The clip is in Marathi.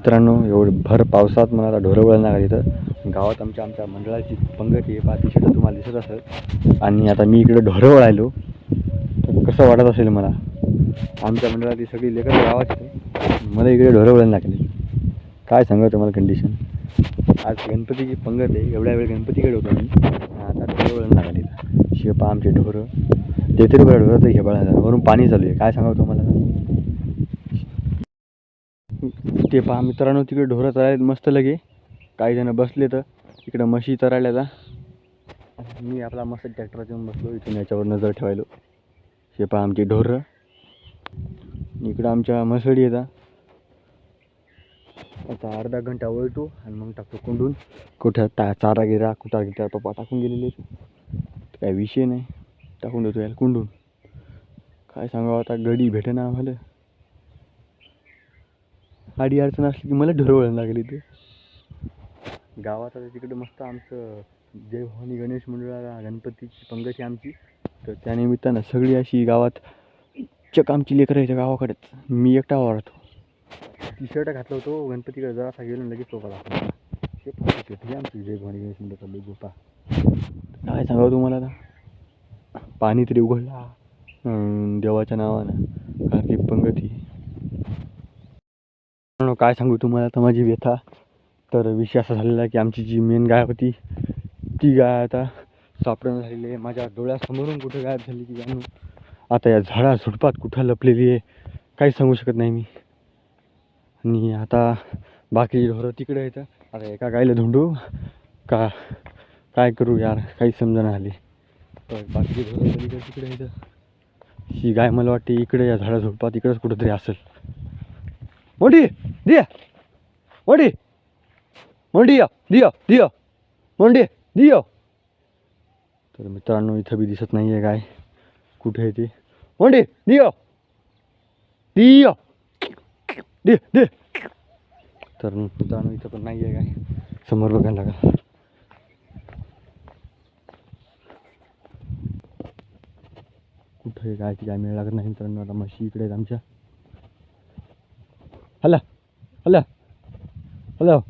मित्रांनो एवढं भर पावसात मला आता ढोरं वळण लागली इथं गावात आमच्या आमच्या मंडळाची पंगत आहे पहा ती तुम्हाला दिसत असेल. आणि आता मी इकडे ढोरं वळायलो. तर कसं वाटत असेल मला? आमच्या मंडळातली सगळी लेकर गावात मला इकडे ढोरं वळण लागली. काय सांगा तुम्हाला कंडिशन आज गणपतीची पंगत आहे. एवढ्या वेळ गणपतीकडे होतो मी. आता ढोरं वळण लागली. इथं शेपा आमचे ढोरं. ते तरी बरं ढोरं तर हे बळा वरून पाणी चालू आहे. काय सांगावं तुम्हाला? ते पहा मित्रांनो तिकडे ढोरं चरायला मस्त लगे. काही जण बसले तर. इकडं म्हशी चरायला जा. मी आपला मस्त ट्रॅक्टर येऊन बसलो इथून याच्यावर नजर ठेवायलो. हे पहा आमची ढोरं. इकडं आमच्या मसळी येतात आता अर्धा घंटा वळतो आणि मग टाकतो कोंडून. कुठं ता चारा गिरा कुठा गिरा पप्पा टाकून गेलेले काय विषय नाही. टाकून देतो याला कोंडून. काय सांगावं आता? गडी भेटेना आम्हाला. अडी अडचण असली की मला ढोरवळण लागली ते गावात आता तिकडे मस्त आमचं जय भवानी गणेश मंडळाला गणपतीची पंगत आहे आमची. तर त्यानिमित्तानं सगळी अशी गावात चक आमची लेकरं त्या गावाकडेच. मी एकटा वाढतो टी शर्ट घातलं होतो गणपतीकडे जरासा गेलो लगेच तो लागला हे हे आमची जय भवानी गणेश मंडळाचा लोगो पा काय सांगावं तुम्हाला आता? पाणी तरी उघडला. देवाच्या नावानं. कार्तिक पंगती. काय सांगू तुम्हाला? आता माझी व्यथा. तर विषय असा झालेला आहे की आमची जी मेन गाय होती ती गाय आता सापडून झालेली आहे. माझ्या डोळ्यासमोरून कुठं गायब झाली की जाणू आता या झाडा झुडपात कुठं लपलेली आहे काही सांगू शकत नाही मी. आणि आता बाकी ढोरं तिकडे येतं आता एका गायला धुंडू? का? काय करू यार? काही समजा नाही आली. तर बाकी ढोरं तिकडे येतं ही गाय मला वाटते इकडे या झाडा झुडपात इकडेच कुठंतरी असेल. मोठी दिया मोठी मोठी या दिया दिया मोंडी दिया तर मित्रांनो इथं बी दिसत नाही आहे काय? कुठे आहे ते? मोंडी दिया दिया दे दे तर मित्रांनो इथं पण नाही आहे काय? समोर बघायला लागा. कुठं आहे काय? ती काय मिळायला लागत नाही मित्रांनो. आता म्हशी इकडे आहेत आमच्या. هلا هلا هلا.